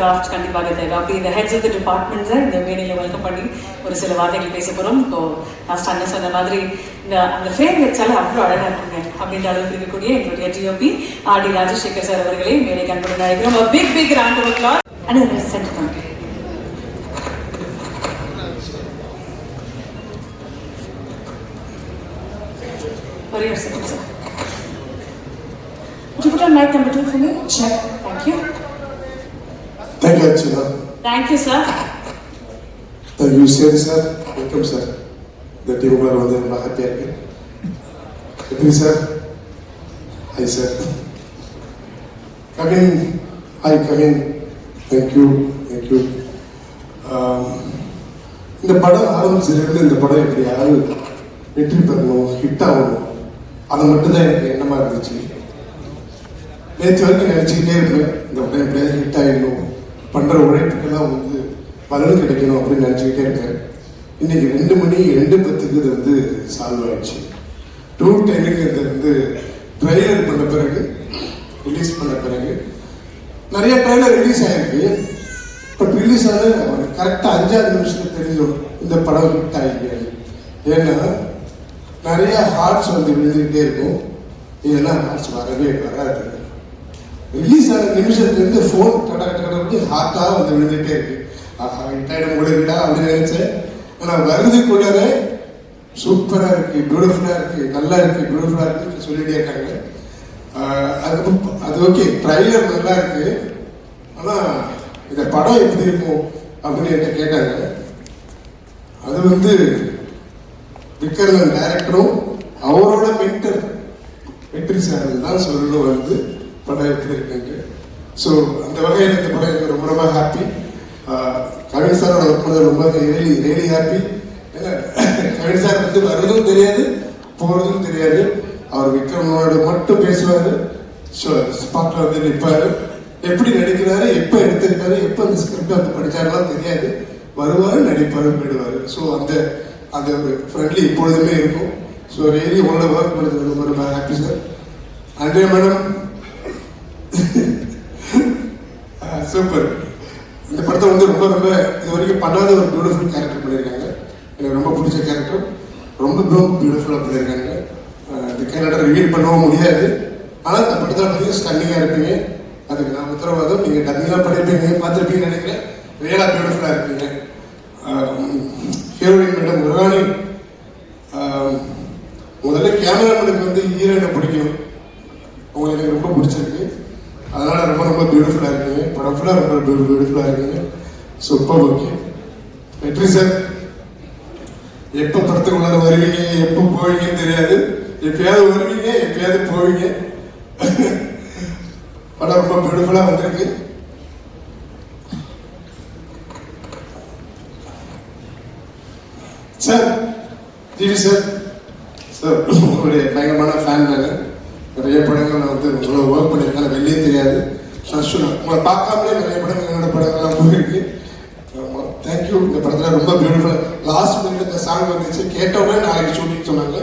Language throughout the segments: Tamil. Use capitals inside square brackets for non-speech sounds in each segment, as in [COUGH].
கிராஃப்ட் கண்டிப்பாக தேவை. அப்படி இந்த ஹெட்ஸ் ஆஃப் த டிபார்ட்மெண்ட்ஸை இந்த மேடையில் வெல்கம் பண்ணி ஒரு சில வார்த்தைகள் பேச போகிறோம் இப்போ லாஸ்ட் அண்ணன் சொன்ன மாதிரி இந்த அந்த ஃப்ரேம் வச்சாலே அவ்வளோ அழகாக இருக்குங்க. அப்படின்ற அளவுக்கு இருக்கக்கூடிய எங்களுடைய DOP R D Rajasekar sir அவர்களே மேடை கண்புடன் அழைக்கிறோம் big big round of claps and center பண்ணுறேன் ஒரே ஒரு second sir Would you put on mic number two for me? Check. Thank you. Thank you Archana Thank you, sir. Thank you சரி சார் வெல்கம் சார் இந்த டீமுக்குள்ள வந்து ரொம்ப ஹாப்பியாக இருக்கு எப்படி sir hi sir come in hi come in thank you thank you Um, இந்த படம் ஆரம்பிச்சதுலேருந்து இந்த படம் எப்படியாவது வெற்றி பெறணும் ஹிட் ஆகணும் அது மட்டும்தான் எனக்கு எண்ணமாக இருந்துச்சு. நேற்று வரைக்கும் நினச்சிக்கிட்டே இருப்பேன் இந்த படம் எப்படியாவது ஹிட் ஆகிடணும் பண்ணுற உழைப்புக்கெல்லாம் வந்து பலன் கிடைக்கணும் அப்படின்னு நினச்சிக்கிட்டே இருக்கேன். இன்னைக்கு ரெண்டு மணி ரெண்டு பத்துக்கு இது வந்து சால்வ் ஆயிடுச்சு டூ டென்னுக்கு இது வந்து ட்ரெய்லர் பண்ண பிறகு ரிலீஸ் பண்ண பிறகு நிறைய ட்ரெய்லர் ரிலீஸ் ஆயிருக்கு. பட் ரிலீஸ் ஆன ஒரு கரெக்டாக அஞ்சாவது நிமிஷத்துக்கு தெரிஞ்சிடும் இந்த படம் ஹிட் ஆகிருக்கு ஏன்னா நிறைய ஹார்ட்ஸ் வந்து விழுந்துக்கிட்டே இருக்கும். இதெல்லாம் ஹார்ட்ஸ் வரவே வராது. ரிலீஸ் ஆன நிமிஷத்துலேருந்து ஃபோன் கட கட கடப்படி ஹார்ட்டாக வந்து விழுந்துகிட்டே இருக்கு. ஆஹா இட்டாயிடம் முடிவிடா அப்படின்னு நினைச்சேன். ஆனால் வருதுக்குள்ளே சூப்பராக இருக்கு பியூட்டிஃபுல்லாக இருக்கு நல்லா இருக்கு பியூட்டிஃபுல்லாக இருக்குன்னு சொல்லிகிட்டே இருக்காங்க. அது அது ஓகே ட்ரைலர் நல்லா இருக்கு. ஆனால் இந்த படம் எப்படி இருக்கும் அப்படின்னு என்ன கேட்டாங்க. அது வந்து விக்ரமன் டேரக்டரும் அவரோட மென்டர் வெற்றி சார் தான் சொல்லணும் வந்து. படம் எப்படி ஸோ அந்த வகையில் இந்த படம் எனக்கு ரொம்ப ரொம்ப ஹாப்பி கவின் சாரோட ஒர்க் பண்ணது ரொம்ப really really happy Kavin sir வந்து வர்றதும் தெரியாது போகிறதும் தெரியாது. அவர் விக்ரமோட மட்டும் பேசுவார். ஸோ ஸ்பாட்டில் வந்து நிற்பார் எப்படி நடிக்கிறாரு எப்போ எடுத்திருக்காரு எப்போ அந்த ஸ்கிரிப்ட் வந்து படித்தாரெல்லாம் தெரியாது. வருவார் நடிப்பார் போயிடுவார். ஸோ அந்த அந்த ஒரு ஃப்ரெண்ட்லி எப்பொழுதுமே இருக்கும். ஸோ ரியலி உங்களோட ஒர்க் பண்ணுறது ரொம்ப ரொம்ப happy sir Andrea madam super இந்த படத்தை வந்து ரொம்ப ரொம்ப இது வரைக்கும் பண்ணாத ஒரு பியூட்டிஃபுல் கேரக்டர் பண்ணியிருக்காங்க. எனக்கு ரொம்ப பிடிச்ச கேரக்டர் ரொம்ப ரொம்ப பியூட்டிஃபுல்லாக பண்ணியிருக்காங்க. இந்த கேரக்டர் ரிவீல் பண்ணவும் முடியாது. ஆனால் இந்த படத்தில் பார்த்தீங்கன்னா ஸ்டன்னிங்காக இருப்பீங்க. அதுக்கு நான் உத்தரவாதம். நீங்கள் டன்னிங்லாம் பண்ணியிருப்பீங்க பார்த்துருப்பீங்கன்னு நினைக்கிறேன். ரியலாக பியூட்டிஃபுல்லாக இருப்பீங்க. ஹீரோயின் மேடம் முருகானி முதல்ல முதல்ல கேமராமேனுக்கு வந்து ஹீரோயினை பிடிக்கும் உங்களுக்கு எனக்கு ரொம்ப பிடிச்சிருக்கு. அதனால் ரொம்ப ரொம்ப பியூட்டிஃபுல்லாக இருக்குங்க படம் ஃபுல்லாக ரொம்ப பியூட்டிஃபுல்லாக இருக்குங்க சூப்பர் ஓகே வெற்றி சார் எப்போ படத்துக்குள்ளார வருவீங்க எப்போ போவீங்கன்னு தெரியாது. எப்பயாவது வருவீங்க எப்பயாவது போவீங்க. படம் ரொம்ப பியூட்டிஃபுல்லாக வந்திருக்கு. சார் ஜிவி சார் சார் உங்களுடைய பயங்கரமான ஃபேன் நாங்கள் நிறைய படங்கள் நான் வந்து உங்களை ஒர்க் பண்ணியிருக்கேன். வெளியே தெரியாது. நான் உங்களை பார்க்காமலே நிறைய படங்கள் என்னோட படங்கள்லாம் போயிருக்கு. ஆமாம் தேங்க்யூ இந்த படத்தில் ரொம்ப பியூட்டிஃபுல்லாக லாஸ்ட் மினிட் இந்த சாங் வந்துச்சு. கேட்ட உடனே நாளைக்கு ஷூட்டிங் சொன்னாங்க.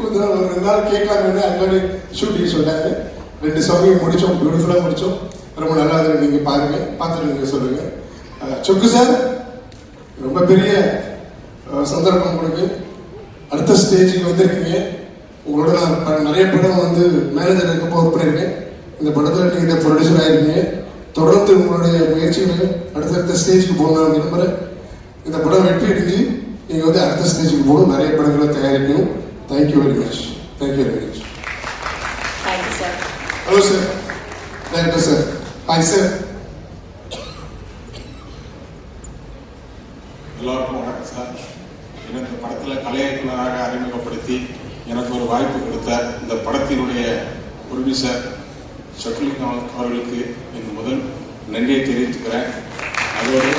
கொஞ்சம் நாள் ஒரு ரெண்டு நாள் கேட்கலாமே அதுமாதிரி ஷூட்டிங் சொன்னாங்க. ரெண்டு சாங்கையும் முடித்தோம் பியூட்டிஃபுல்லாக முடித்தோம் ரொம்ப நல்லா இருக்கு நீங்கள் பாருங்கள் பார்த்துட்டு நீங்கள் சொல்லுங்கள் சொக்கு சார் ரொம்ப பெரிய சந்தர்ப்பம் கொடுக்கு அடுத்த ஸ்டேஜுக்கு வந்திருக்கீங்க. உங்களோட நான் நிறைய படம் வந்து மேனேஜர் இருக்கப்போ ஒர்க் பண்ணியிருக்கேன் இந்த படத்தில் நீங்கள் ப்ரொடியூசர் ஆயிருக்கீங்க. தொடர்ந்து உங்களுடைய முயற்சிகளை அடுத்தடுத்த ஸ்டேஜுக்கு போகணும் விரும்புகிறேன் இந்த படம் வெற்றி அடைஞ்சு நீங்கள் வந்து அடுத்த ஸ்டேஜுக்கு போகணும். நிறைய படங்களை தயாரிக்கணும். Thank you very much thank you very much. Hello sir director sir hi sir எல்லோருக்கும் வணக்கம் சார் என்னை இந்த படத்தில் கலை இயக்குனராக அறிமுகப்படுத்தி எனக்கு ஒரு வாய்ப்பு கொடுத்த இந்த படத்தினுடைய சார் சொக்கலிங்கம் அவர்களுக்கு என் முதல் நன்றியை தெரிவித்துக்கிறேன். அதோடு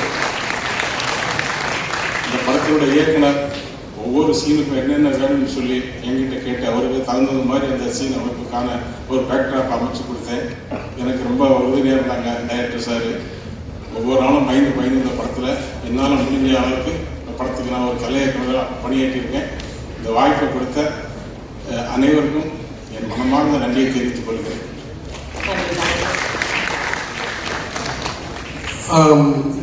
இந்த படத்தினுடைய இயக்குனர் ஒவ்வொரு சீனுக்கும் என்னென்ன வேணும்னு சொல்லி என்கிட்ட கேட்டு அவருக்கு தகுந்தது மாதிரி அந்த சீன் அமைப்புக்கான ஒரு பேக்ட்ராப் அமைச்சு கொடுத்தேன். எனக்கு ரொம்ப உறுதுணையாக இருந்தாங்க டைரக்டர் சார். ஒவ்வொரு நாளும் பயந்து பயந்து இந்த படத்தில் என்னால் முடிஞ்ச அளவுக்கு இந்த படத்துக்கு நான் ஒரு கலையக்குனராக பணியாற்றியிருக்கேன். இந்த வாய்ப்பை கொடுத்த அனைவருக்கும் மனமார்ந்த நன்றியை தெரிவித்துக் கொள்கிறேன்.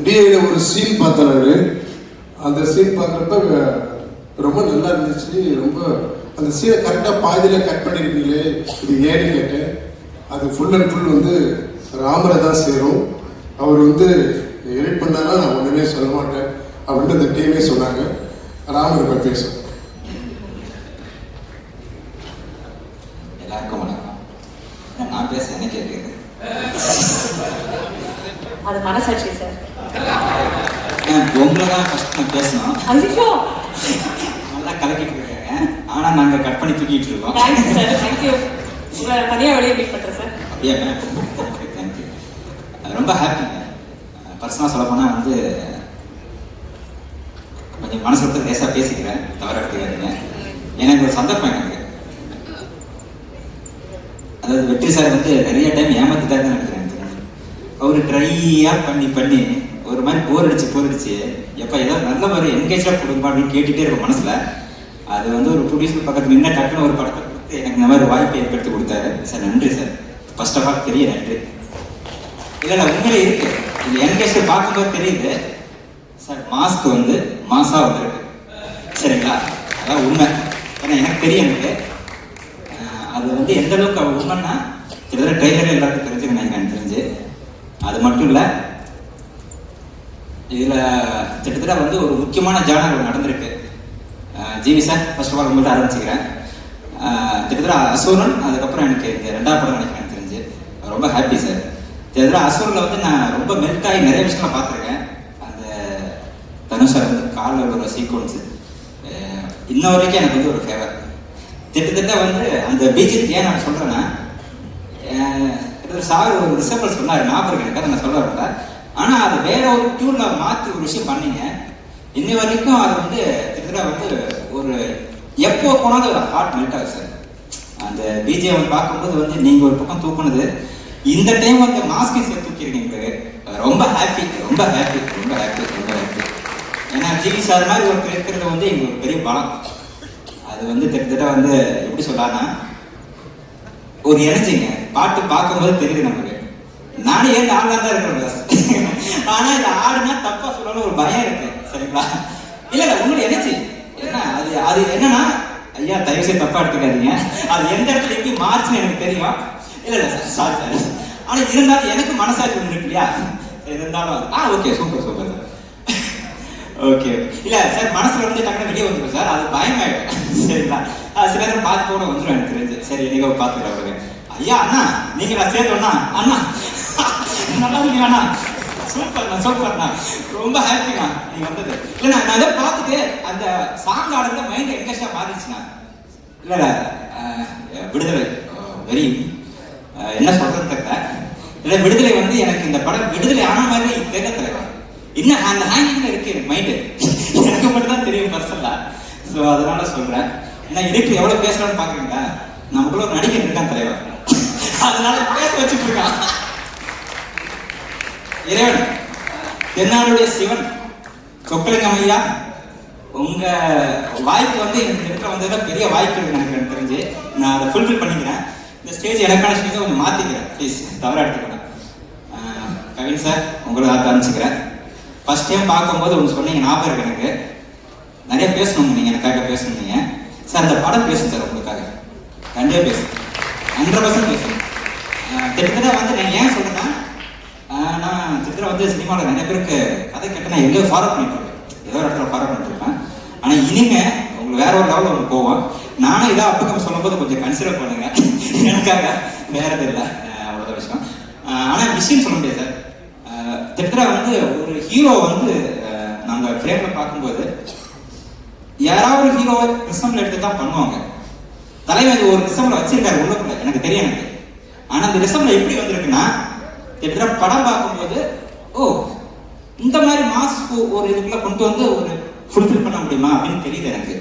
டிஐயில் ஒரு சீன் பார்த்தேன் நான். அந்த சீன் பார்க்குறப்ப ரொம்ப நல்லா இருந்துச்சு. ரொம்ப அந்த சீனை கரெக்டாக பாதியில் கட் பண்ணியிருக்கீங்களே இது ஏன்னு கேட்டேன். அது ஃபுல் அண்ட் ஃபுல் வந்து ராமரை தான் சேரும். அவர் வந்து எடிட் பண்ணாலும் நான் ஒன்றுமே சொல்ல மாட்டேன். அப்படின்ட்டு அந்த டீமே சொன்னாங்க. ராமர் இப்போ பேசும் எல்லாருக்கும் வணக்கம் நான் பேச என்ன கேட்குது அது மனசாட்சி சார். உங்களை தான் ஃபஸ்ட் நான் பேசணும் ஐயோ! நல்லா கலக்கிட்டு இருக்காங்க ஆனால் நாங்கள் கட் பண்ணி தூக்கிட்டு இருக்கோம் தேங்க்யூ சார் தேங்க்யூ உங்களை தனியாக வெளியே மீட் பண்ணுறேன் சார் அப்படியே தேங்க்யூ ரொம்ப ஹாப்பிங்க பர்சனலாக சொல்ல போனால் வந்து கொஞ்சம் மனசு லேசாக பேசிக்கிறேன் தவற எடுத்துக்காதீங்க எனக்கு ஒரு சந்தர்ப்பம் அதாவது வெற்றி சார் வந்து நிறைய டைம் ஏமாத்திட்டாருன்னு நினைக்கிறேன் அவர் ட்ரையாக பண்ணி பண்ணி ஒரு மாதிரி போர் அடிச்சு போர் அடிச்சு எப்போ ஏதாவது நல்ல மாதிரி என்கேஜாக கொடுப்பா அப்படின்னு கேட்டுகிட்டே இருக்கும் மனசில். அது வந்து ஒரு ப்ரொடியூசர் பக்கத்தில் நின்று டக்குன்னு ஒரு படத்தை கொடுத்து எனக்கு இந்த மாதிரி வாய்ப்பு ஏற்படுத்தி கொடுத்தாரு. சார் நன்றி சார். ஃபர்ஸ்ட் ஆஃப் ஆல் பெரிய நன்றி. இல்லை இல்லை உண்மையிலே இருக்கு. இது என்கேஜ் பார்க்கும்போது தெரியுது. சார் மாஸ்க் வந்து மாசாக வந்துருக்கு. சரிங்களா? அதான் உண்மை. ஏன்னா எனக்கு தெரியும் எனக்கு. அது வந்து எந்த அளவுக்கு அவள் உண்மைன்னா கிட்டத்தட்ட ட்ரெய்லர் எல்லாத்துக்கும் தெரிஞ்சுக்கணும் எனக்கு தெரிஞ்சு. அது மட்டும் இல்லை இதில் கிட்டத்தட்ட வந்து ஒரு முக்கியமான ஜானங்கள் நடந்திருக்கு. GV sir first of all உங்கள்கிட்ட ஆரம்பிச்சுக்கிறேன். கிட்டத்தட்ட அசூரன் அதுக்கப்புறம் எனக்கு இந்த ரெண்டாவது படம் நினைக்கிறேன் எனக்கு தெரிஞ்சு. ரொம்ப ஹாப்பி சார் கிட்டத்தட்ட அசூரில் வந்து நான் ரொம்ப மெல்ட் ஆகி நிறைய விஷயங்களை பார்த்துருக்கேன். அந்த தனுஷர் சார் வந்து காலில் ஒரு சீக்வன்ஸு இன்ன வரைக்கும் எனக்கு வந்து ஒரு ஃபேவர் கிட்டத்தட்ட வந்து அந்த பீஜெட் ஏன் நான் சொல்கிறேன்னா சார் ஒரு ரிசம்பிள் சொன்னார் ஞாபகம் இருக்கு எனக்கு நான் சொல்ல வரல. ஆனால் அதை வேற ஒரு டியூனில் மாற்றி ஒரு விஷயம் பண்ணீங்க. இன்னி வரைக்கும் அது வந்து கிட்டத்தட்ட வந்து ஒரு எப்போ போனாலும் ஒரு ஹார்ட் மெல்ட் ஆகுது சார். அந்த பிஜிஎம் பார்க்கும்போது வந்து நீங்கள் ஒரு பக்கம் தூக்குனது இந்த டைம் வந்து மாஸ்கை சேர்த்து தூக்கியிருக்கீங்க ரொம்ப ஹாப்பி ரொம்ப ஹாப்பி ரொம்ப ஹாப்பி ரொம்ப ஹாப்பி ஏன்னா ஜிவி சார் மாதிரி ஒரு இருக்கிறது வந்து எங்களுக்கு பெரிய பலம். அது வந்து கிட்டத்தட்ட வந்து எப்படி சொல்லலாம்னா ஒரு எனர்ஜிங்க. பாட்டு பார்க்கும்போது தெரியுது நமக்கு. நானே ஏன் ஆடலாம் தான் இருக்கிறேன் ஆனா இந்த ஆடுனா தப்பா சொல்லணும் ஒரு பயம் இருக்கு சரிங்களா? இல்ல இல்ல உங்களோட எனர்ஜி என்ன அது அது என்னன்னா ஐயா தயவு செய்து தப்பா எடுத்துக்காதீங்க. அது எந்த இடத்துல எப்படி மாறுச்சுன்னு எனக்கு தெரியுமா? இல்ல இல்ல சார் சாரி சார் ஆனா இருந்தாலும் எனக்கு மனசாட்சி ஒன்று இருக்கு இல்லையா? இருந்தாலும் ஆ okay super super sir okay இல்ல சார் மனசுல வந்து டக்குனு வெளியே வந்துடும் சார் அது பயமாயிடும். சரிங்களா? சில பேர் பார்த்து கூட வந்துடும் எனக்கு தெரிஞ்சு. சரி நீங்க பார்த்துக்கிறேன் ஐயா அண்ணா நீங்க நான் சேர்ந்தோண்ணா அண்ணா. நல்லா இருக்கீங்க அண்ணா? சூப்பர்ண்ணா சூப்பர்ண்ணா ரொம்ப ஹாப்பிண்ணா நீங்க வந்தது. இல்லைண்ணா நான் இதை பார்த்துட்டு அந்த சாங் ஆடுறது மைண்ட் எங்கேஷா மாறிச்சுண்ணா இல்ல இல்ல. விடுதலை. வெரி என்ன சொல்றது தெரியல. இல்லை விடுதலை வந்து எனக்கு இந்த படம் விடுதலை ஆன மாதிரி தெரியல தலைவர் இன்னும் அந்த ஹேங்கிங்ல இருக்கு எனக்கு மைண்டு எனக்கு மட்டும் தான் தெரியும் பர்சனலாக ஸோ அதனால சொல்றேன். ஏன்னா இதுக்கு எவ்வளவு பேசலாம்னு பாக்குறீங்களா? நமக்குள்ள ஒரு நடிகர் இருக்கான் தலைவர். அதனால பேச வச்சுட்டு இருக்கான் இறைவன் தென்னாடுடைய சிவன் சொக்கலிங்கம் ஐயா உங்க வாய்ப்பு வந்து எனக்கு இருக்க வந்ததுதான் பெரிய வாய்ப்பு இருக்கு எனக்கு எனக்கு தெரிஞ்சு. நான் அதை ஃபுல்ஃபில் பண்ணிக்கிறேன். இந்த ஸ்டேஜ் எனக்கான ஸ்டேஜை கொஞ்சம் மாத்திக்கிறேன். ப்ளீஸ் தவறா எடுத்துக்கணும் கவின் சார் உங்களை அனுப்பிச்சுக்கிறேன் ஃபர்ஸ்ட் டைம் பார்க்கும்போது ஒன்று சொன்னீங்க ஞாபகம் இருக்கு எனக்கு. நிறைய பேசணும் நீங்க எனக்காக பேசணுங்க. சார் அந்த படம் பேசும் சார் உங்களுக்காக. கண்டிப்பாக பேசும் ஹண்ட்ரட் பர்சன்ட் பேசும் கிட்டத்தட்ட வந்து நான் ஏன் சொல்றேன்னா நான் கிட்டத்தட்ட வந்து சினிமாவில் நிறைய பேருக்கு கதை கேட்டு நான் எங்கேயோ ஃபாலோ பண்ணிட்டுருக்கேன் ஏதோ ஒரு இடத்துல ஃபாலோ பண்ணிட்டுருக்கேன் ஆனால் இனிமே உங்களுக்கு வேற ஒரு லெவலில் உங்களுக்கு போவோம். நானும் இதை அப்பக்கம் சொல்லும்போது கொஞ்சம் கன்சிடர் பண்ணுங்க. எனக்காக வேற எதுவும் இல்லை. அவ்வளோ அவ்வளோதான் விஷயம். ஆனால் விஷயம் சொல்ல முடியாது சார். ஆஹ் கிட்டத்தட்ட வந்து ஒரு ஹீரோ வந்து நாங்கள் ஃப்ரேமில் பார்க்கும்போது யாராவது ஹீரோவை ரிசம்ல எடுத்து தான் பண்ணுவாங்க. தலைவர் ஒரு ரிசம்ல வச்சிருக்காரு உள்ளக்குள்ள. எனக்கு தெரியும் எனக்கு. ஆனா அந்த ரிசம்ல எப்படி வந்திருக்குன்னா கிட்டத்தட்ட படம் பார்க்கும்போது ஓ இந்த மாதிரி மாஸ் ஒரு இதுக்குள்ள கொண்டு வந்து ஒரு ஃபுல்ஃபில் பண்ண முடியுமா அப்படின்னு தெரியுது எனக்கு.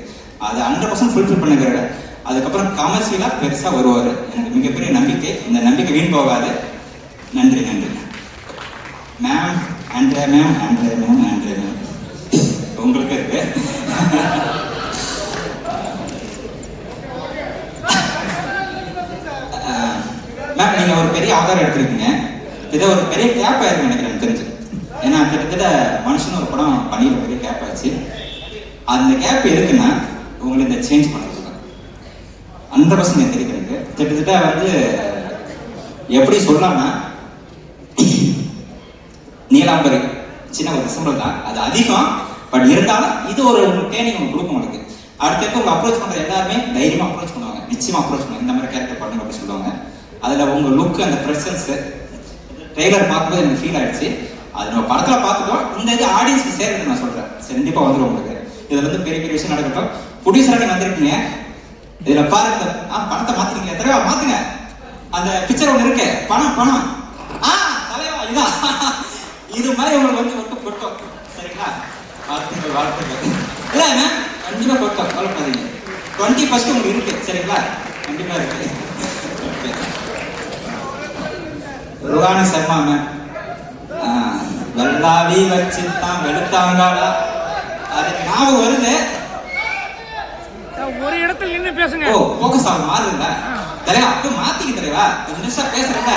அது ஹண்ட்ரட் பர்சன்ட் ஃபுல்ஃபில் பண்ணுங்கிற அதுக்கப்புறம் கமர்ஷியலா பெருசா வருவாரு. எனக்கு மிகப்பெரிய நம்பிக்கை. இந்த நம்பிக்கை வீண் போகாது. நன்றி நன்றி. Ma'am Andrea ma'am Andrea ma'am Andrea ma'am உங்களுக்கு இருக்கு. மேம் நீங்க ஒரு பெரிய ஆதாரம் எடுத்திருக்கீங்க. இதை ஒரு பெரிய கேப் ஆயிருக்கு நினைக்கிறேன் எனக்கு தெரிஞ்சு. ஏன்னா கிட்டத்தட்ட மனுஷன் ஒரு படம் பண்ணிடுற பெரிய கேப் ஆச்சு. அந்த கேப் எதுக்குன்னா உங்களை இந்த சேஞ்ச் பண்ணுறதுக்கு ஹண்ட்ரட் பர்சன்ட் எனக்கு தெரியுது. கிட்டத்தட்ட வந்து எப்படி சொல்லலாம்னா நீலாம்பரி சின்ன ஒரு சிம்பிள் தான். அது அதிகம் பட் இருந்தாலும் இது ஒரு ட்ரைனிங் உங்களுக்கு கொடுக்கும் உங்களுக்கு அடுத்தடுத்து உங்க அப்ரோச் பண்ற எல்லாருமே தைரியமா அப்ரோச் பண்ணுவாங்க நிச்சயமா அப்ரோச் பண்ணுவாங்க இந்த மாதிரி கேரக்டர் பண்ணுங்க அப்படின்னு சொல்லுவாங்க அதுல உங்க லுக் அந்த ப்ரெசன்ஸ் ட்ரெய்லர் பார்க்கும்போது எனக்கு ஃபீல் ஆயிடுச்சு அது நம்ம படத்துல பார்த்துட்டோம் இந்த இது ஆடியன்ஸ்க்கு சேர்ந்து நான் சொல்றேன் சரி, கண்டிப்பா வந்துடும் உங்களுக்கு இதுல வந்து பெரிய பெரிய விஷயம் நடக்கட்டும் ப்ரொடியூசரா வந்திருக்கீங்க இதுல பாருங்க ஆ, பணத்தை மாத்திருக்கீங்க எத்தனை மாத்துங்க அந்த பிக்சர் ஒன்று இருக்கு பணம் பணம் ஆ தலைவா இதான் இது மாதிரி உங்களுக்கு வந்து ஒட்டு கொட்டும் சரிங்களா வாழ்த்துக்கள் வாழ்த்துக்கள். இல்ல மேம் கண்டிப்பா கொட்டும் கவலைப்படாதீங்க டுவெண்ட்டி ஃபர்ஸ்ட் உங்களுக்கு இருக்கு. சரிங்களா? கண்டிப்பா இருக்கு. ருகானி சர்மா மேம் வெள்ளாவி வச்சுத்தான் வெளுத்தாங்காளா? அது ஞாபகம் வருது. ஒரு இடத்துல நின்று பேசுங்க. ஓ போக்கஸ் ஆகும் மாறுதுல்ல தலைவா அப்ப மாத்திக்க தலைவா. கொஞ்சம் நிமிஷம் பேசுறேன்ல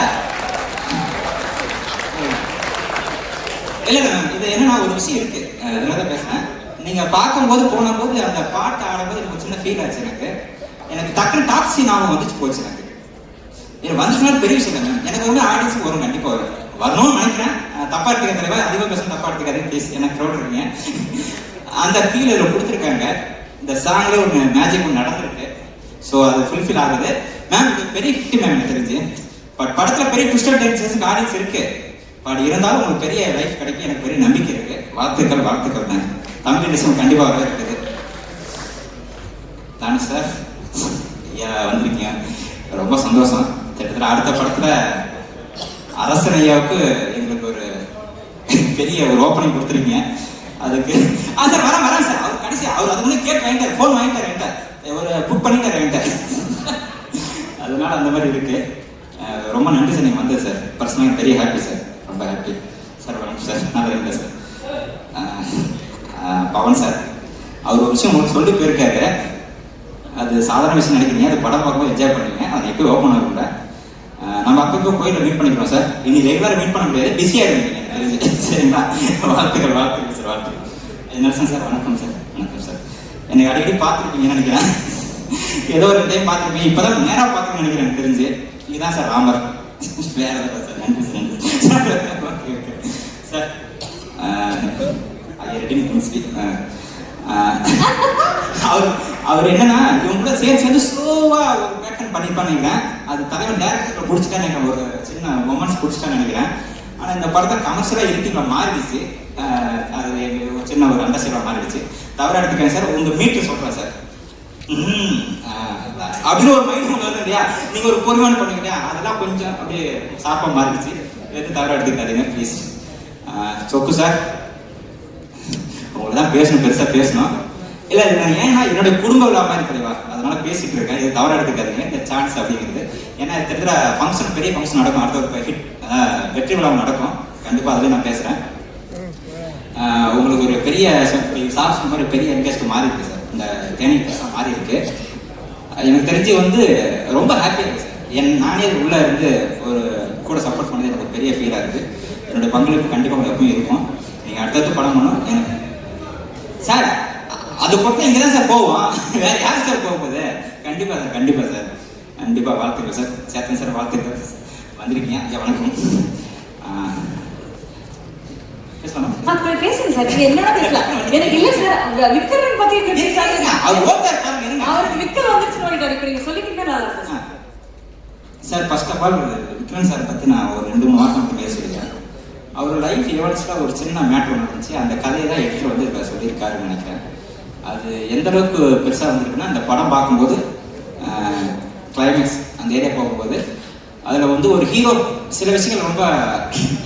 இல்லைங்க மேம் இது என்னன்னா ஒரு விஷயம் இருக்கு. அதனால தான் பேசுறேன். நீங்க பார்க்கும்போது போன போது அந்த பாட்டு ஆடும்போது எனக்கு சின்ன ஃபீல் ஆச்சு எனக்கு. எனக்கு டக்குனு டாக்ஸி ஞாபகம் வந்துச்சு போச்சு எனக்கு. எனக்கு வந்துச்சுன்னா பெரிய விஷயம் மேம் எனக்கு வந்து ஆடியன்ஸ் வரும் கண்டிப்பாக வரும். வரணும்னு நினைக்கிறேன். தப்பா எடுத்துக்க தலைவா அதிகமாக பேசணும் தப்பா எடுத்துக்காதீங்க ப்ளீஸ் எனக்கு க்ரௌட் இருக்கீங்க. அந்த ஃபீல் இதில் கொடுத்துருக்காங்க. இந்த சாங்ல ஒரு மேஜிக் ஒன்று நடந்திருக்கு. ஸோ அது ஃபுல்ஃபில் ஆகுது. மேம் இது பெரிய ஹிட் மேம் எனக்கு தெரிஞ்சு. பட் படத்தில் பெரிய ட்விஸ்டர் டென்சஸ்க்கு ஆடியன்ஸ் இருக்குது பட் இருந்தாலும் உங்களுக்கு பெரிய லைஃப் கிடைக்கும் எனக்கு பெரிய நம்பிக்கை இருக்கு. வாழ்த்துக்கள் வாழ்த்துக்கள் தான் தமிழ் இண்டஸ்ட்ரி கண்டிப்பாக வர இருக்குது தானே சார் ஐயா வந்திருக்கீங்க. ரொம்ப சந்தோஷம். கிட்டத்தட்ட அடுத்த படத்தில் அரசன் ஐயாவுக்கு எங்களுக்கு ஒரு பெரிய ஒரு ஓப்பனிங் கொடுத்துருக்கீங்க. அதுக்கு ஆ சார் வரேன் வரேன் சார் அவர் கடைசி அவர் அது முன்னாடி கேட் வாங்கிட்டார். ஃபோன் வாங்கிட்டார் என்கிட்ட. ஒரு புக் பண்ணிட்டார் என்கிட்ட. அதனால அந்த மாதிரி இருக்கு. ரொம்ப நன்றி சார் நீங்கள் வந்தது சார் பர்சனலாக பெரிய ஹாப்பி சார் ரொம்ப ஹாப்பி சார் வணக்கம் சார் நல்லா இருக்கேன் சார் பவன் சார் அவர் ஒரு விஷயம் உங்களுக்கு சொல்லி போயிருக்காரு. அது சாதாரண விஷயம் நினைக்கிறீங்க. அது படம் பார்க்கும்போது என்ஜாய் பண்ணுவீங்க. அது எப்போ ஓப்பன் ஆகும்ல நம்ம அப்பப்போ கோயிலில் மீட் பண்ணிக்கிறோம் சார் இனி ரெகுலராக மீட் பண்ண முடியாது. பிஸியாக இருந்தீங்க. சரிங்களா? வாழ்த்துக்கள் வாழ்த்துக்கள் சார் வாழ்த்துக்கள். நரசன் சார் வணக்கம் சார் வணக்கம் சார் எனக்கு அடிக்கடி பார்த்துருப்பீங்கன்னு நினைக்கிறேன். ஏதோ ஒரு டைம் பார்த்துருப்பீங்க. இப்போதான் நேராக பார்த்துருன்னு நினைக்கிறேன் எனக்கு தெரிஞ்சு. இதுதான் சார் ராமர். வேற சார் நன்றி சார் நன்றி சார் ஓகே ஓகே சார் பிரின்ஸ்பி அவர் அவர் என்னன்னா இவங்க கூட சேர்ந்து சேர்ந்து ஸ்லோவா ஒரு பேட்டர்ன் பண்ணிருப்பான்னு நினைக்கிறேன் அது தலைவர் டேரக்டர் பிடிச்சிட்டா நினைக்கிறேன். ஒரு சின்ன மொமெண்ட்ஸ் பிடிச்சிட்டான்னு நினைக்கிறேன். ஆனா இந்த படத்தை கமர்ஷியலா இருட்டிங்ல மாறிடுச்சு. அது ஒரு சின்ன ஒரு அண்டர்ஸ்டாண்டிங் மாறிடுச்சு. தவறா எடுத்துக்கிறேன் சார் உங்க மீட்டு சொல்றேன் சார் ம், அப்படின்னு ஒரு மைண்ட் ஒன்று வருது இல்லையா? நீங்க ஒரு பொறுமையான பண்ணுவீங்க அதெல்லாம் கொஞ்சம் அப்படியே சாப்பா மாறிடுச்சு. எது தவறாக எடுத்துக்காதீங்க ப்ளீஸ் சொக்கு சார் உங்களுக்கு தான் பேசணும் பெருசாக பேசணும். இல்லை நான் ஏன்னா என்னுடைய குடும்ப விழா மாதிரி கிடையாது அதனால பேசிட்டு இருக்கேன். இது தவறாக எடுத்துக்காதீங்க. இந்த சான்ஸ் அப்படிங்கிறது. ஏன்னா தெரிஞ்ச ஃபங்க்ஷன் பெரிய ஃபங்க்ஷன் நடக்கும். அடுத்த ஒரு ஹிட் வெற்றி விழா நடக்கும். கண்டிப்பாக அதுல நான் பேசுகிறேன் உங்களுக்கு ஒரு பெரிய சார் சொன்ன மாதிரி பெரிய இன்ட்ரெஸ்ட் மாறி இருக்கு சார் இந்த தேனி மாறி இருக்கு எனக்கு தெரிஞ்சு வந்து ரொம்ப ஹாப்பியாக இருக்கு சார் என் நானே உள்ள இருந்து ஒரு கூட சப்போர்ட் பண்ணது எனக்கு ஒரு பெரிய ஃபீலாக இருக்கு என்னுடைய பங்களிப்பு கண்டிப்பாக எப்பவும் இருக்கும். நீங்கள் அடுத்தடுத்து படம் பண்ணணும். எனக்கு சார் அது பக்கம் இங்கே தான் சார் போவோம். [LAUGHS] வேற யார் சார் போக போகுது? கண்டிப்பாக சார் கண்டிப்பாக சார் கண்டிப்பாக வாழ்த்துக்கள் சார் சேத்தன் சார் வாழ்த்துக்கள். வந்திருக்கீங்க. ஐயா வணக்கம். பேசுங்க சார் என்னடா பேசலாம்? எனக்கு இல்ல சார் விக்ரமன் பத்தி. அவருக்கு விக்ரம் நீங்க சொல்லிக்கிட்டே நல்லா ஆ. Sir first of all Vikram sir பற்றி நான் ஒரு ரெண்டு மூணு வாரம் மட்டும் பேசியிருக்கேன் அவர் லைஃப் எவன்ஸ்ல ஒரு சின்ன மேட்ரு ஒன்று இருந்துச்சு. அந்த கதையை தான் எடுத்துட்டு வந்து இப்போ சொல்லியிருக்காருன்னு நினைக்கிறேன். அது எந்த அளவுக்கு பெருசாக வந்திருக்குன்னா அந்த படம் பார்க்கும்போது கிளைமேக்ஸ் அந்த ஏரியா போகும்போது அதில் வந்து ஒரு ஹீரோ சில விஷயங்கள் ரொம்ப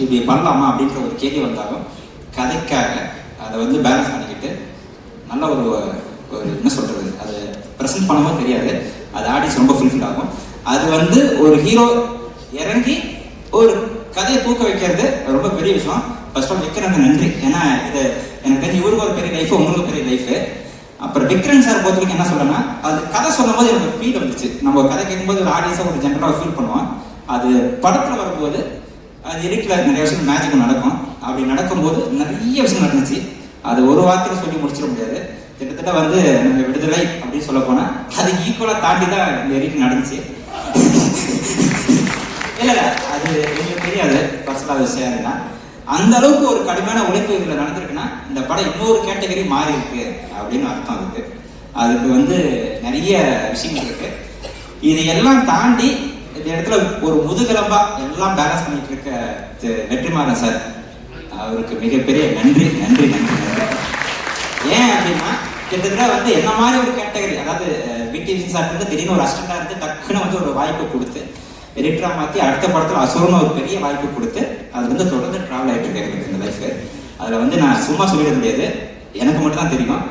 இப்படி பண்ணலாமா அப்படின்ற ஒரு கேள்வி வந்தாலும் கதைக்காக அதை வந்து பேலன்ஸ் பண்ணிக்கிட்டு நல்ல ஒரு ஒரு என்ன சொல்கிறது அது ப்ரெசென்ட் பண்ணவும் தெரியாது. அது ஆடியன்ஸ் ரொம்ப ஃபுல்ஃபில் ஆகும். அது வந்து ஒரு ஹீரோ இறங்கி ஒரு கதையை தூக்க வைக்கிறது ரொம்ப பெரிய விஷயம். ஃபர்ஸ்ட் ஆஃப் விக்ரனுக்கு நன்றி. ஏன்னா இது எனக்கு தெரிஞ்சு இவருக்கு ஒரு பெரிய லைஃப் உங்களுக்கு பெரிய லைஃப் அப்புறம் விக்ரம் சார் பொறுத்த வரைக்கும் என்ன சொல்றேன்னா அது கதை சொல்லும்போது எனக்கு ஃபீல் வந்துச்சு. நம்ம கதை கேட்கும்போது ஒரு ஆடியன்ஸாக ஒரு ஜென்ரலாக ஃபீல் பண்ணுவோம். அது படத்தில் வரும்போது அது இருக்கிற நிறைய விஷயம் மேஜிக் நடக்கும். அப்படி நடக்கும்போது நிறைய விஷயம் நடந்துச்சு. அது ஒரு வார்த்தையில சொல்லி முடிச்சிட முடியாது. கிட்டத்தட்ட வந்து நம்ம விடுதலை அப்படின்னு சொல்ல போனால் அது ஈக்குவலாக தாண்டி தான் இந்த எரிக்கு நடந்துச்சு. இல்லை அது எங்களுக்கு தெரியாது. பர்சனலாக விஷயம் அதுதான் அந்த அளவுக்கு ஒரு கடுமையான உழைப்பு இதில் நடந்திருக்குன்னா இந்த படம் இன்னொரு கேட்டகரி மாறி இருக்கு அப்படின்னு அர்த்தம் அதுக்கு. அதுக்கு வந்து நிறைய விஷயங்கள் இருக்கு. இதையெல்லாம் எல்லாம் தாண்டி இந்த இடத்துல ஒரு முதுகலம்பா எல்லாம் பேலன்ஸ் பண்ணிட்டு இருக்க வெற்றிமாறன் சார் அவருக்கு மிகப்பெரிய நன்றி நன்றி நன்றி. நன்றி ஏன் அப்படின்னா கிட்டத்தட்ட வந்து என்ன மாதிரி ஒரு கேட்டகரி அதாவது பிடி சார் வந்து திடீர்னு ஒரு அசிஸ்டண்டா இருந்து டக்குன்னு வந்து ஒரு வாய்ப்பு கொடுத்து எடிட்டரா மாத்தி அடுத்த படத்துல அசுரன்னு ஒரு பெரிய வாய்ப்பு கொடுத்து அது வந்து தொடர்ந்து டிராவல் ஆயிட்டு இருக்கேன் இந்த லைஃப் அதுல வந்து நான் சும்மா சொல்லிட முடியாது. எனக்கு மட்டும் தான் தெரியும்.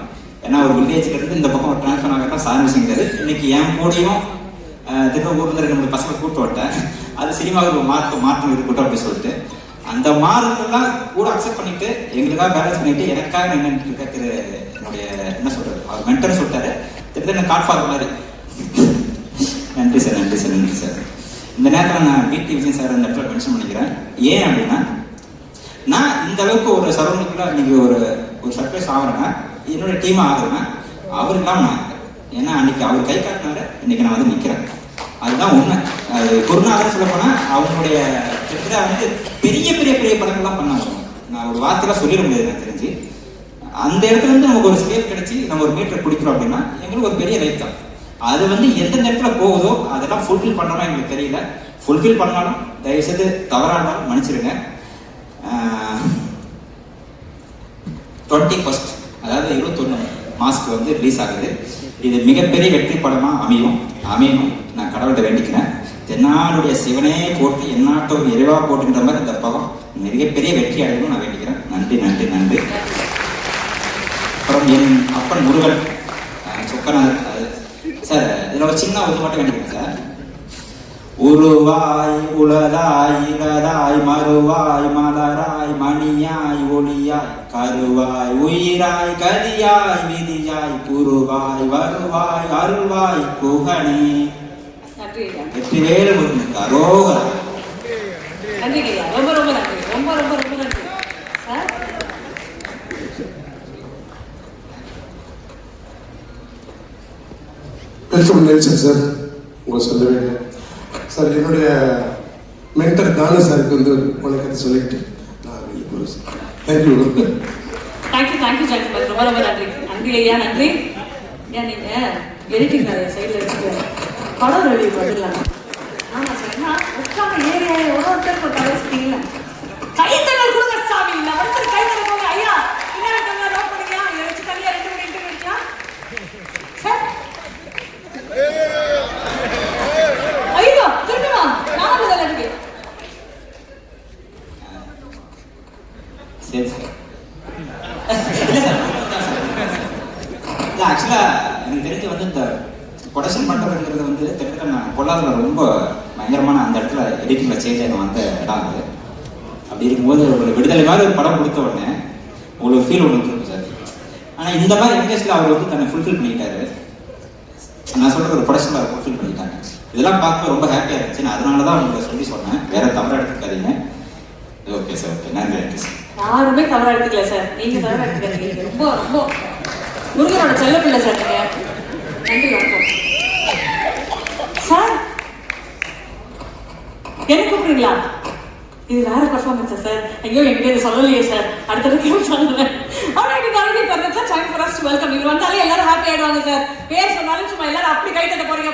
ஏன்னா ஒரு வில்லேஜ்ல இருந்து இந்த பக்கம் ஒரு டிரான்ஸ்ஃபர் ஆகத்தான் சார் விஷயங்கிறது இன்னைக்கு என் கூடயும் திரும்ப ஊர்ல ரெண்டு மூணு பசங்களை கூப்பிட்டு விட்டேன் அது சினிமாவுக்கு மாற்று மாற்றம் இருக்கட்டும் அப்படின்னு சொல்லிட்டு. அந்த மாறுதெல்லாம் கூட அக்செப்ட் பண்ணிட்டு எங்களுக்காக பேலன்ஸ் பண்ணிட்டு எனக்காக நின்றுட்டு இருக்க என்னுடைய என்ன சொல்றது அவர் மென்டர் சொல்லிட்டாரு. திரும்ப காட் ஃபாதர் மாதிரி? நன்றி சார் நன்றி சார் நன்றி சார் இந்த நேரத்தில் நான் கீர்த்தி விஜயன் சார் அந்த இடத்துல மென்ஷன் பண்ணிக்கிறேன். ஏன் அப்படின்னா நான் இந்த அளவுக்கு ஒரு சரௌண்டிங்கில் இன்னைக்கு ஒரு ஒரு சர்ப்ரைஸ் ஆகிறேன்னா என்னோட டீம் ஆகுறேன்னா அவர் இல்லாமல் நான் ஏன்னா அன்னைக்கு அவர் கை காட்டினாரு இன்னைக்கு நான் வந்து நிற்கிறேன் அதுதான் உண்மை. அது குருநாதர் சொல்ல போனால் அவங்களுடைய கிட்டத்தட்ட வந்து பெரிய பெரிய பெரிய படங்கள்லாம் பண்ணாங்க. நான் ஒரு வார்த்தைலாம் சொல்லிட முடியாது எனக்கு தெரிஞ்சு. அந்த இடத்துல இருந்து நமக்கு ஒரு ஸ்கேல் கிடைச்சி நம்ம ஒரு மீட்டர் பிடிக்கிறோம் அப்படின்னா எங்களுக்கு ஒரு பெரிய லைஃப் தான். அது வந்து எந்த நேரத்தில் போகுதோ அதெல்லாம் ஃபுல்ஃபில் பண்ணணுமா எங்களுக்கு தெரியல. ஃபுல்ஃபில் பண்ணாலும் தயவுசெய்து செய்து இருந்தாலும் மன்னிச்சிடுங்க டுவெண்ட்டி ஃபர்ஸ்ட் அதாவது இருபத்தொன்று மாஸ்க்கு வந்து ரிலீஸ் ஆகுது. இது மிகப்பெரிய வெற்றி படமாக அமையும். அமையணும். நான் கடவுள்கிட்ட வேண்டிக்கிறேன். தென்னாடுடைய சிவனே போட்டு எந்நாட்டோர் இறைவா போட்டுன்ற மாதிரி இந்த படம் மிகப்பெரிய வெற்றி அடையணும் நான் வேண்டிக்கிறேன். நன்றி நன்றி நன்றி. அப்புறம் என் அப்பன் முருகன். அது சார் இதில் ஒரு சின்ன ஒன்று மட்டும் வேண்டிக்கிறேன் சார். உருவாய் உளதாய் இளதாய் மறுவாய் மலராய் மணியாய் ஒளியாய் கருவாய் உயிராய் கதியாய் விதியாய் குருவாய் வருவாய் அருள்வாய் குகனே. வெற்றிவேல் முருகனுக்கு அரோகரா நன்றி ரொம்ப ரொம்ப நன்றி. ரொம்ப ரொம்ப ரொம்ப நன்றி சார் வெல்கம் நெல்சன் சார். உங்க சொல்ல இல்லை. சார் என்னுடைய மென்டர் தானு சாருக்கு வந்து வணக்கத்தை சொல்லிக்கிட்டு நான் வெளியே போகிறேன் sir. Thank you thank you thank you gentleman ரொம்ப ரொம்ப நன்றி. நன்றி. ஐயா நன்றி ஏன் நீங்கள் எடிட்டிங் சைடில் வச்சுட்டு படம் ரெடி பண்ணிடலாம். ஆமாம் சார். நான் உட்காந்து ஏரியாவை ஒரு ஒருத்தருக்கு ஒரு கதை வச்சுட்டீங்களா கைத்தட்டல் கொடுங்க சாமி இல்லை ஒருத்தர் கைத்தட்டல் போங்க ஐயா இன்னொரு தமிழ் நோட் பண்ணுங்க இதை வச்சு தனியாக ரெண்டு மணி இன்டர்வியூ எடுக்கலாம் சார் ஐயோ திரும்பமா நான் முதல்ல இருக்கு சரி சார் இல்லை சார் இல்லை ஆக்சுவலாக எனக்கு தெரிஞ்சு வந்து இந்த ப்ரொடக்ஷன் பண்ணுறதுங்கிறது வந்து கிட்டத்தட்ட நான் ரொம்ப பயங்கரமான அந்த இடத்துல எடிட்டிங்கில் சேஞ்ச் ஆகி வந்த இடம் அது. அப்படி இருக்கும்போது ஒரு விடுதலை மாதிரி ஒரு படம் கொடுத்த உடனே உங்களுக்கு ஃபீல் ஒன்று இருக்கும் சார். ஆனால் இந்த மாதிரி எங்கேஜில் அவர் வந்து தன்னை ஃபுல்ஃபில் பண்ணிட்டாரு. நான் சொல்கிற ஒரு ப்ரொடக்ஷனில் ஃபுல்ஃபில் பண்ணிட்டாங்க இதெல்லாம் பார்க்க ரொம்ப ஹாப்பியாக இருந்துச்சு நான் அதனால தான் உங்களை சொல்லி சொன்னேன். வேற தவறாக எடுத்துக்காதீங்க. ஓகே சார் ஓகே நன்றி சார் யாருமே தவறாக எடுத்துக்கல சார் நீங்க தவறாக எடுத்துக்காதீங்க. ரொம்ப ரொம்ப முருகனோட செல்ல பிள்ளை சார் நன்றி வணக்கம். சார் என்ன கூப்பிடுறீங்களா? இது வேற பர்ஃபார்மன்ஸா சார் ஐயோ என்கிட்ட இது சொல்லலையே சார் அடுத்தடுத்து சொல்லுவேன் ஆனால் இது நிறைய sir time for us welcome இவர் வந்தாலே எல்லாரும் ஹாப்பி ஆயிடுவாங்க சார் பேர் சொன்னாலும் சும்மா எல்லாரும் அப்படி கை தட்ட போறீங்க.